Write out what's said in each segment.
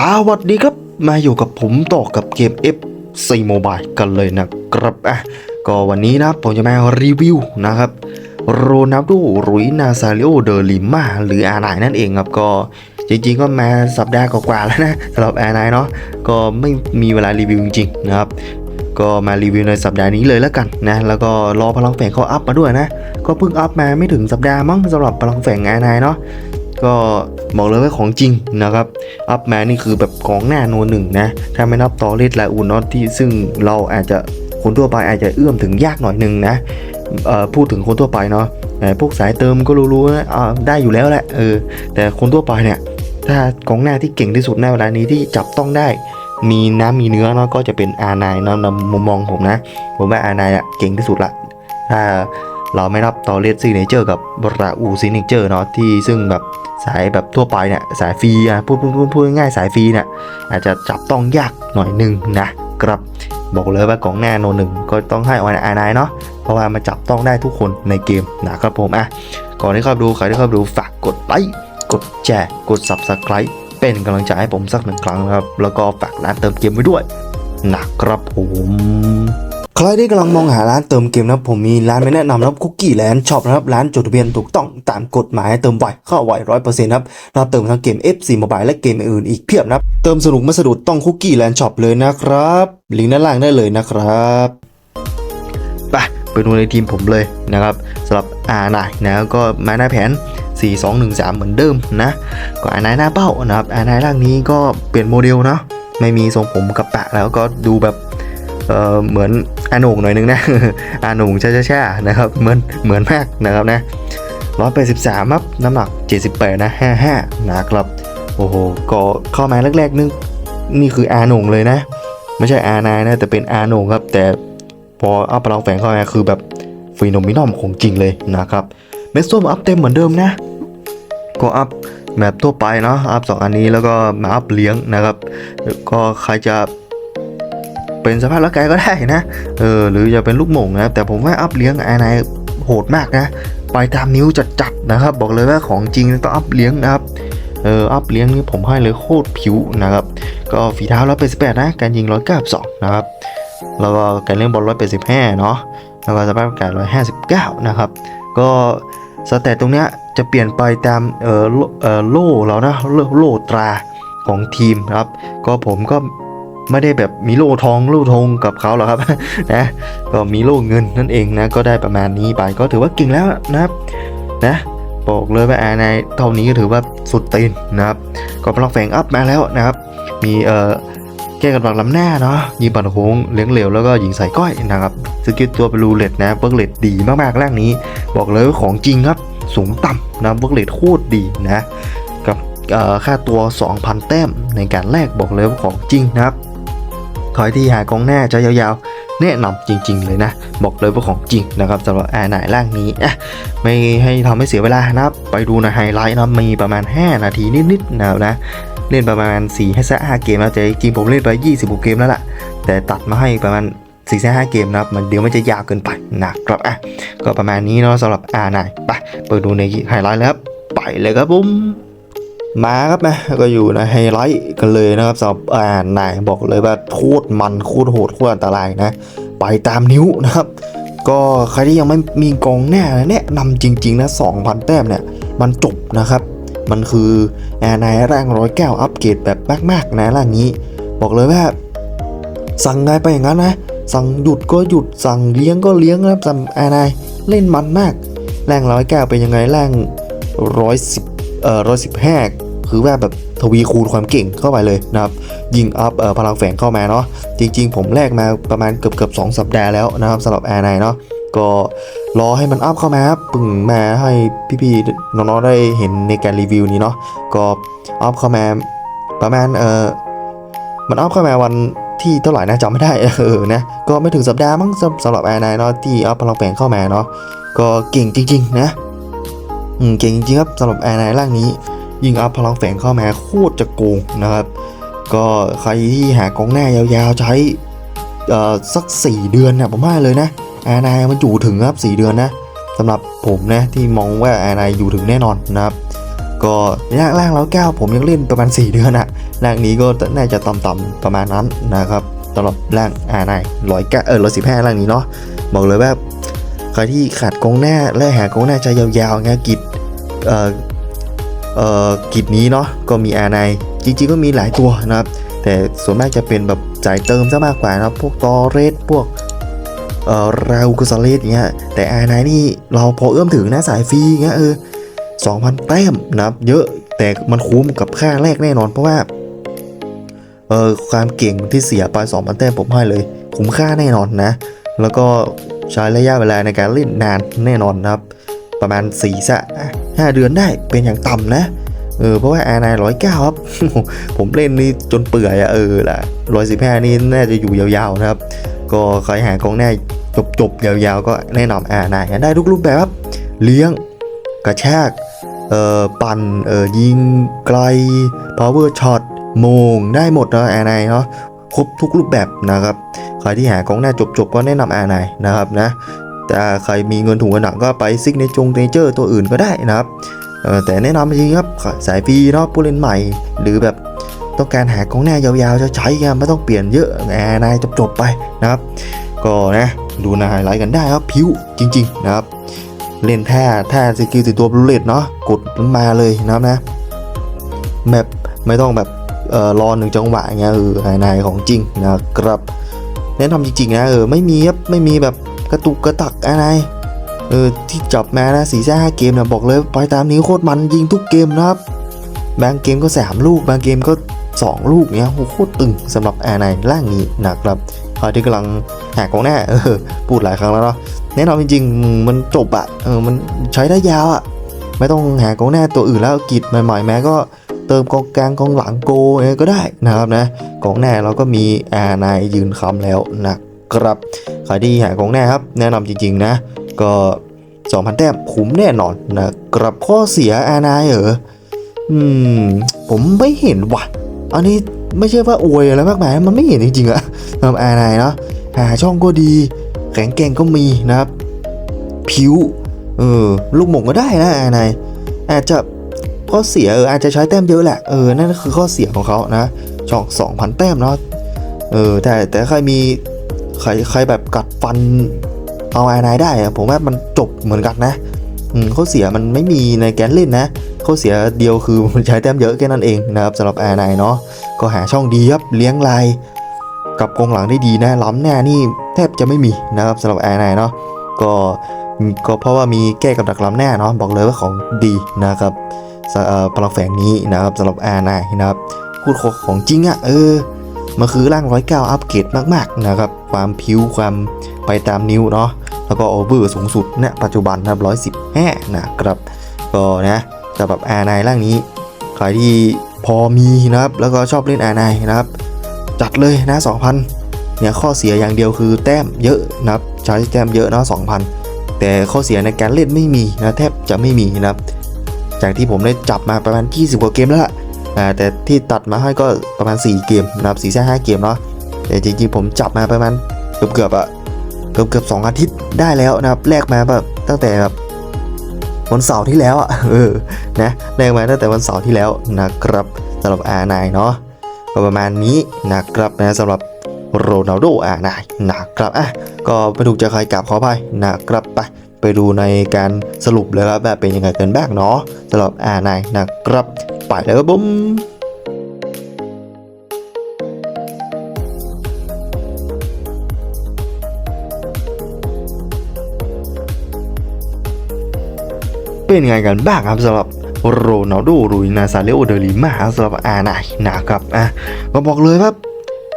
สวัสดีครับ มาอยู่กับผมต่อกับเกม F4 Mobile กันเลยนะครับอะก็วันนี้นะผมจะมารีวิวนะครับโรนัลโดรุยนาซาริโอเดอลิมาหรืออาไนนั่นเองครับก็จริงๆก็มาสัปดาห์กว่าๆแล้วนะสำหรับอาไนเนาะก็ไม่มีเวลารีวิวจริงๆนะครับก็มารีวิวในสัปดาห์นี้เลยแล้วกันนะแล้วก็รอพลังแฝงเขาอัพมาด้วยนะ ก็เพิ่งอัพมาไม่ถึงสัปดาห์มั้งสำหรับพลังแฝงอาไนเนาะ ก็บอกเลยว่าของจริงนะครับอัพแมานี่คือแบบของหน้าโนหนึ่งนะ ถ้าไม่นับตอเลสและอูนอตที่ซึ่งเราอาจจะคนทั่วไปอาจจะเอื้อมถึงยากหน่อยหนึ่งนะพูดถึงคนทั่วไปเนาะพวกสายเติมก็รู้ๆนะได้อยู่แล้วแหละเออแต่คนทั่วไปเนี่ยถ้ากองหน้าที่เก่งที่สุดในเวลานี้ที่จับต้องได้มีน้ำมีเนื้อเนาะก็จะเป็นอาไนเนาะมุมมองผมนะ ผมว่าอาไนอะเก่งที่สุดละถ้า เราไม่นับตอเลสซีเนเจอร์กับบราอูซีเนเจอร์เนาะที่ซึ่งแบบสายแบบทั่วไปเนี่ยสายฟรีอะพูดพูดพูดพูดง่ายๆสายฟรีเนี่ยอาจจะจับต้องยากหน่อยหนึงนะครับบอกเลยว่ากองหน้าโนหนึ่งก็ต้องให้ออนไอน์เนาะเพราะว่ามาจับต้องได้ทุกคนในเกมนะครับผมอะก่อนที่เข้าดูใครที่เข้าดูฝากกดไลค์กดแชร์กด subscribe เป็นกำลังใจให้ผมสักหนึ่งครั้งนะครับ แล้วก็ฝากร้านเติมเกมไว้ด้วยนะครับผม ใครที่กำลังมองหาร้านเติมเกมนะผมมีร้านไม่แนะนำนะครับคุกกี้แลนด์ช็อปนะครับร้านจดทะเบียนถูกต้องตามกฎหมายเติมไวเข้าไวร้อยเปอร์เซ็นต์ครับเราเติมทั้งเกม F4 Mobile และเกมอื่นอีกเพียบนะเติมสนุกไม่สะดุดต้องคุกกี้แลนด์ช็อปเลยนะครับลิงก์ด้านล่างได้เลยนะครับไปไปดูในทีมผมเลยนะครับสำหรับอาไนนะก็มาหน้าแผน 4 2 1 3 เหมือนเดิมนะก็อาไนหน้าเป้านะครับอาไนร่างนี้ก็เปลี่ยนโมเดลเนาะไม่มีทรงผมกับปะแล้วก็ดูแบบ เเหมือนอาโหนงหน่อยนึงนะอาโหนงช้าๆนะครับเหมือนเหมือนมากนะครับนะร้อยแปดสิบสามครับน้ำหนักเจ็ดสิบแปดนะห้าห้านะครับโอ้โหก็เข้ามาแรกๆนึงนี่คืออาโหนงเลยนะ ไม่ใช่อานายนะแต่เป็นอาโหนงครับ แต่พออัพพลังแฝงเข้ามาคือแบบฟีโนมินอมของจริงเลยนะครับเมสโซมอัพเต็มเหมือนเดิมนะ ก็อัพแบบทั่วไปเนาะอัพสองอันนี้แล้วก็มาอัพเลี้ยงนะครับ ก็ใครจะ เป็นสภาพร่างกายก็ได้นะเออหรือจะเป็นลูกหม่งนะแต่ผมว่าอัพเลี้ยงไอ้นายโหดมากนะไปตามนิ้วจัดๆนะครับ บอกเลยว่าของจริงต้องอัพเลี้ยงนะครับเอออัพเลี้ยงนี่ผมให้เลยโคตรผิวนะครับ ก็ฝีเท้าร้อยแปดสิบแปดนะ การยิงร้อยเก้าสองนะครับ แล้วก็การเล่นบอลร้อยแปดสิบห้าเนาะ แล้วก็สภาพร่างกายร้อยห้าสิบเก้านะครับ ก็สแตทตรงเนี้ยจะเปลี่ยนไปตามเออโลเออโล่เรานะโล่โล่ตราของทีมนะครับ ก็ผมก็ ไม่ได้แบบมีโล่ทองโล่ทองกับเขาหรอกครับนะก็มีโล่เงินนั่นเองนะก็ได้ประมาณนี้ไปก็ถือว่าเก่งแล้วนะครับนะบอกเลยว่าอาในเท่านี้ก็ถือว่าสุดตีนนะครับก็พลังแฝงอัพมาแล้วนะครับ มีเอ่อแก้กันบักลำหน้าเนาะยิงปัดโค้งเลี้ยงเหลวแล้วก็ยิงใส่ก้อยนะครับสกิลตัวเป็นรูเล็ตนะเบิร์กเลตดีมากๆแรกนี้ บอกเลยว่าของจริงครับสูงต่ำนะเบิร์กเลตโคตรดีนะกับเอ่อค่าตัว 2,000 แต้มในการแลกบอกเลยว่าของจริงนะครับ ใครที่หากองหน้าจะยาวๆแนะนำจริง ๆ เลยนะ บอกเลยว่าของจริงนะครับสำหรับแอร์ไหนร่างนี้อะไม่ให้ทำให้เสียเวลานะครับ ไปดูในไฮไลท์นะมีประมาณ 5 นาทีนิดๆนะครับนะเล่นประมาณ4ให้ซะ5เกมแล้วแต่จริงผมเล่นไป 20กว่าเกมแล้วล่ะ แต่ตัดมาให้ประมาณ4 5เกมนะครับมันเดี๋ยวมันจะยาวเกินไปนะครับอะก็ประมาณนี้เนาะสำหรับอาร์ไนไปเปิดดูในไฮไลท์แล้วครับไปเลยครับผม มาครับนะก็อยู่ในไฮไลท์กันเลยนะครับสำหรับอ่านายบอกเลยว่าโคตรมันโคตรโหดโคตรอันตรายนะ ไปตามนิ้วนะครับ ก็ใครที่ยังไม่มีกองหน้าแนะนำจริง ๆ นะ 2,000 แต้มเนี่ย มันจบนะครับ มันคือแอร์นายร่างร้อยแก้วอัปเกรดแบบมากๆนะร่างนี้ บอกเลยว่า สั่งนายไปอย่างนั้นนะ สั่งหยุดก็หยุดสั่งเลี้ยงก็เลี้ยงนะครับสำหรับแอร์นายเล่นมันมากแรงร้อยแก้วเป็นยังไงแรงร้อยสิบ ร้อยสิบห้าคือว่าแบบทวีคูณความเก่งเข้าไปเลยนะครับ ยิงอัพพลังแฝงเข้ามาเนาะจริง ๆ ผมแลกมาประมาณเกือบเกือบสองสัปดาห์แล้วนะครับสำหรับแอร์ไนเนาะก็รอให้มันอัพเข้ามาครับปึ่งมาให้พี่ๆน้องๆได้เห็นในการรีวิวนี้เนาะก็อัพเข้ามาประมาณเออมันอัพเข้ามาวันที่เท่าไหร่นะจำไม่ได้เออนะก็ไม่ถึงสัปดาห์มั้งสำหรับแอร์ไนเนาะที่อัพพลังแฝงเข้ามาเนาะก็เก่งจริง ๆ นะ อืมเก่งจริงๆครับสำหรับแอร์ไนร่างนี้ ยิงอัพพลังแฝงเข้ามาโคตรจะโกงนะครับ ก็ใครที่หากองหน้ายาวๆใช้เอ่อสัก 4 เดือนนะผมว่าเลยนะแอร์ไนมันอยู่ถึงครับ 4 เดือนนะสำหรับผมนะที่มองว่าแอร์ไนอยู่ถึงแน่นอนนะครับก็ร่างร่างร้อยเก้าผมยังเล่นประมาณ 4 เดือนอะร่างนี้ก็น่าจะต่ำๆประมาณนั้นนะครับสำหรับร่างอ่าในร้อยเก้าเออร้อยสิบห้าร่างนี้เนาะบอกเลยว่าใครที่ขาดกองหน้าและหากองหน้าใจยาวๆเงี้ยกิจ กิจนี้เนาะก็มีอาในจริงๆก็มีหลายตัวนะครับ แต่ส่วนมากจะเป็นแบบจ่ายเติมซะมากกว่านะครับ พวกตอเรสพวกเราอูกุซาเลสเงี้ยแต่อาไนนี่เราพอเอื้อมถึงนะสายฟรีเงี้ยเออ2,000แต้มนะครับ เยอะแต่มันคุ้มกับค่าแรกแน่นอนเพราะว่าเออความเก่งที่เสียไป2,000แต้มผมให้เลย คุ้มค่าแน่นอนนะ แล้วก็ใช้ระยะเวลาในการเล่นนานแน่นอนนะครับ ประมาณ4สะห้าเดือนได้เป็นอย่างต่ำนะเออเพราะว่าอาไนร้อยเก้าครับ ผมเล่นนี่จนเปื่อยอะเออละร้อยสิบห้านี่น่าจะอยู่ยาวๆนะครับ ก็ใครหากองแน่จบๆยาวๆ ก็แนะนำอ่าได้ได้ทุกรูปแบบครับ เลี้ยงกระชากเอ่อปั่นเอ่อยิงไกล power shot โมงได้หมดนะอาไนเนาะครบทุกรูปแบบนะครับ ใครที่หากองหน้าจบๆก็แนะนำอาไนนะครับนะ แต่ใครมีเงินถุงกระหนังก็ไปซิกในจงเนเจอร์ตัวอื่นก็ได้นะครับแต่แนะนำจริงครับสายฟรีเนาะผู้เล่นใหม่ หรือแบบต้องการหากองหน้ายาวๆจะใช้กันไม่ต้องเปลี่ยนเยอะแอนายจบๆไปนะครับ ก็นะดูนไฮไลท์กันได้ครับผิวจริง ๆ นะครับ เล่นท่าท่าสกิลติดตัวบลูเลตเนาะกดมาเลยนะครับนะแบบไม่ต้องแบบเออรอหนึ่งจังหวะเงี้ยเออไฮไนของจริงนะครับแนะนำจริงๆนะเออไม่มีครับไม่มีแบบ กระตุกกระตักอะไรเออที่จับมานะสี่ห้าเกมนะบอกเลยไปตามนี้โคตรมันยิงทุกเกมนะครับบางเกมก็สามลูกบางเกมก็ 2 ลูกเนี้ยโโคตรตึงสำหรับแอร์ในร่างนี้นะครับใครที่กำลังหากองหน้าเออพูดหลายครั้งแล้วเนาะแน่นอนจริงๆมันจบอะเออมันใช้ได้ยาวอะไม่ต้องหากองหน้าตัวอื่นแล้วกิจใหม่ๆแม้ก็เติมกองกลางกองหลังโกเองก็ได้นะครับนะกองหน้าเราก็มีแอร์ในยืนคำแล้วนะ ครับใครที่หากองหน้าครับ แนะนำจริงๆนะ ก็ 2,000 แต้มคุ้มแน่นอนนะครับข้อเสียอาณาเหรออืม ผมไม่เห็นว่ะ อันนี้ไม่ใช่ว่าอวยอะไรมากมายมันไม่เห็นจริงๆอะสำหรับอาณาเนาะหาช่องก็ดี แข็งแกร่งก็มีนะครับ ผิว เออ ลูกหมงก็ได้นะอาณาอาจจะข้อเสียเอออาจจะใช้แต้มเยอะแหละเออนั่นคือข้อเสียของเขานะช่อง2,000 แต้มเนาะเออแต่แต่ใครมี ใครใครแบบกัดฟันเอาไอ้นายได้ผมว่ามันจบเหมือนกันนะอืมข้อเสียมันไม่มีในแกนเล่นนะเข้อเสียเดียวคือมันใช้แต้มเยอะแค่นั้นเองนะครับสำหรับไอ้นายเนาะก็หาช่องดีครับเลี้ยงลายกับกองหลังได้ดีนะล้ำหน้านี่แทบจะไม่มีนะครับสำหรับไอ้นายเนาะก็ก็เพราะว่ามีแก้กับดักล้ำหน้าเนาะบอกเลยว่าของดีนะครับสเอ่อพลังแฝงนี้นะครับสำหรับไอ้นายนะครับพูดของจริงอะ่ะเออมันคือร่างร้อยเก้าอัปเกรดมากๆนะครับ ความผิวความไปตามนิ้วเนาะแล้วก็โอเวอร์สูงสุดณปัจจุบันนะครับร้อยสิบแห่นะครับก็นะสำหรับอาไนร่างนี้ใครที่พอมีนะครับแล้วก็ชอบเล่นอาไนนะครับ จัดเลยนะ 2,000เนี่ยข้อเสียอย่างเดียวคือแต้มเยอะนะครับใช้แต้มเยอะเนาะ2,000 แต่ข้อเสียในการเล่นไม่มีนะแทบจะไม่มีนะครับจากที่ผมได้จับมาประมาณ 20 กว่าเกมแล้วล่ะแต่ที่ตัดมาให้ก็ประมาณ 4 เกมนะครับ4ี่ห้าเกมเนาะ แต่จริงๆผมจับมาประมาณเกือบเกือบอะเกือบเกือบสองอาทิตย์ได้แล้วนะครับแลกมาแบบตั้งแต่แบบวันเสาร์ที่แล้วอะเออนะแลกมาตั้งแต่วันเสาร์ที่แล้วนะครับสำหรับอาไนเนาะก็ประมาณนี้นะครับนะสำหรับโรนัลโดอาไนนะครับอะก็ไม่ถูกใจใครกลับขอไปนะครับไปไปดูในการสรุปเลยครับแบบเป็นยังไงกันบ้างเนาะสำหรับอาไนนะครับไปแล้วครับผม เป็นไงกันบ้างครับสำหรับโรนัลโดรุยนาซาเลโอเดลิมาสำหรับอาไนนะครับอะก็บอกเลยครับ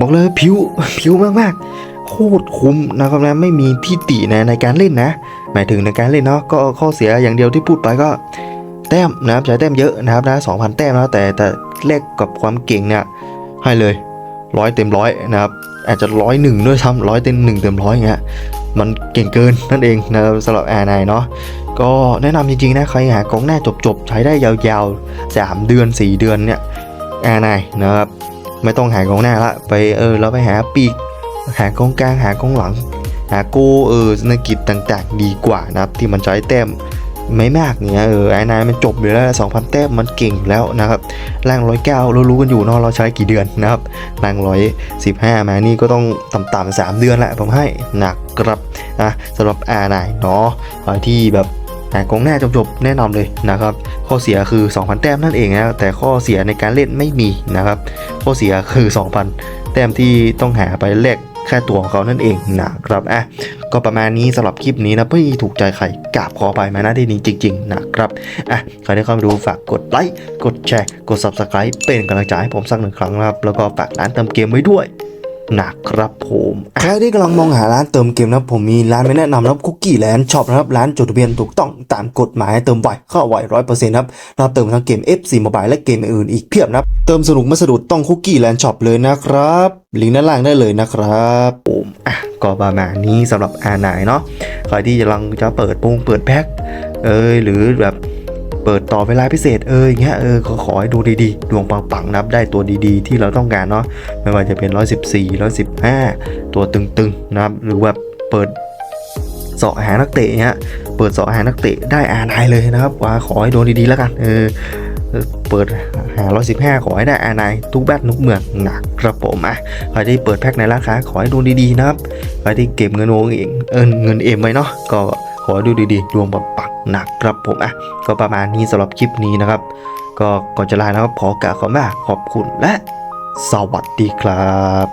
บอกเลยผิวผิวมากๆ โคตรคุ้มนะครับนะไม่มีที่ตินะในการเล่นนะ หมายถึงในการเล่นเนาะก็ข้อเสียอย่างเดียวที่พูดไปก็ แต้มนะครับใช้แต้มเยอะนะครับนะ2,000แต้มแล้วแต่แต่แลกกับความเก่งเนี่ยให้เลยร้อยเต็มร้อยนะครับอาจจะร้อยหนึ่งด้วยซ้ำร้อยเต็มหนึ่งเต็มร้อยเงี้ยมันเก่งเกินนั่นเองนะครับสำหรับแอร์ไนเนาะ ก็แนะนำจริงๆนะใครหากองหน้าจบๆ ใช้ได้ยาวๆ 3 เดือน 4 เดือนเนี่ยแอร์ไนนะครับไม่ต้องหากองหน้าละไปเออเราไปหาปีก หากองกลางหากองหลัง หาโกเออสนกิจต่างๆ ดีกว่านะครับที่มันใช้แต้มไม่มากเนี่ยเออไอ้นายมันจบอยู่แล้วสองพันแต้มมันเก่งแล้วนะครับร่างร้อยเก้าเรารู้กันอยู่เนาะเราใช้กี่เดือนนะครับร่างร้อยสิบห้ามานี่ก็ต้องต่ำๆสามเดือนแหละผมให้หนะครับอะสำหรับอานายเนาะที่แบบ หากองหน้าจบๆแน่นอนเลยนะครับ ข้อเสียคือ 2,000 แต้มนั่นเองนะแต่ข้อเสียในการเล่นไม่มีนะครับ ข้อเสียคือ 2,000 แต้มที่ต้องหาไปแลกแค่ตัวของเขานั่นเองนะครับอะก็ประมาณนี้สำหรับคลิปนี้นะไม่ถูกใจใครกราบขอไปมาหน้าที่นี้จริง ๆ นะครับอะใครได้เข้ามาดูฝากกดไลค์กดแชร์กด Subscribe เป็นกำลังใจให้ผมสักหนึ่งครั้งนะครับ แล้วก็ฝากร้านเติมเกมไว้ด้วย นะครับผมใครที่กำลังมองหาร้านเติมเกมนะผมมีร้านไม่แนะนำนะครับคุกกี้แลนด์ช็อปนะครับร้านจดทะเบียนถูกต้องตามกฎหมายเติมไวเข้าไวร้อยเปอร์เซ็นต์ครับเราเติมทั้งเกม FC Mobile และเกมอื่นอีกเพียบนะครับเติมสนุกไม่สะดุดต้องคุกกี้แลนด์ช็อปเลยนะครับลิงก์ด้านล่างได้เลยนะครับผมอะก็ประมาณนี้สำหรับอาหนายเนาะใครที่กำลังจะเปิดปุงเปิดแพ็คเอยหรือแบบ เปิดต่อเวลาพิเศษเอออย่างเงี้ยเออขอขอให้ดูดีๆ ดวงปังๆนับได้ตัวดีๆ ที่เราต้องการเนาะไม่ว่าจะเป็น 114 115 ตัวตึงๆนะครับหรือว่าเปิดเสาะหานักเตะเนี้ยเปิดเสาะหานักเตะได้อ่านไอเลยนะครับว่าขอให้โดนดีๆแล้วกันเออเปิดหา115 ขอให้ได้อ่านไอทุกแบตทุกเมืองหนักครับผมอะใครที่เปิดแพ็คในร้านค้าขอให้ดูดีๆนะครับใครที่เก็บเงินโองเองเออเงินเอ็มไว้เนาะก็ อดูดีๆดวงแบบปักหนักครับผมอะก็ประมาณนี้สำหรับคลิปนี้นะครับ ก็ก่อนจะลานะครับขอกล่าวคำว่าขอบคุณและ สวัสดีครับ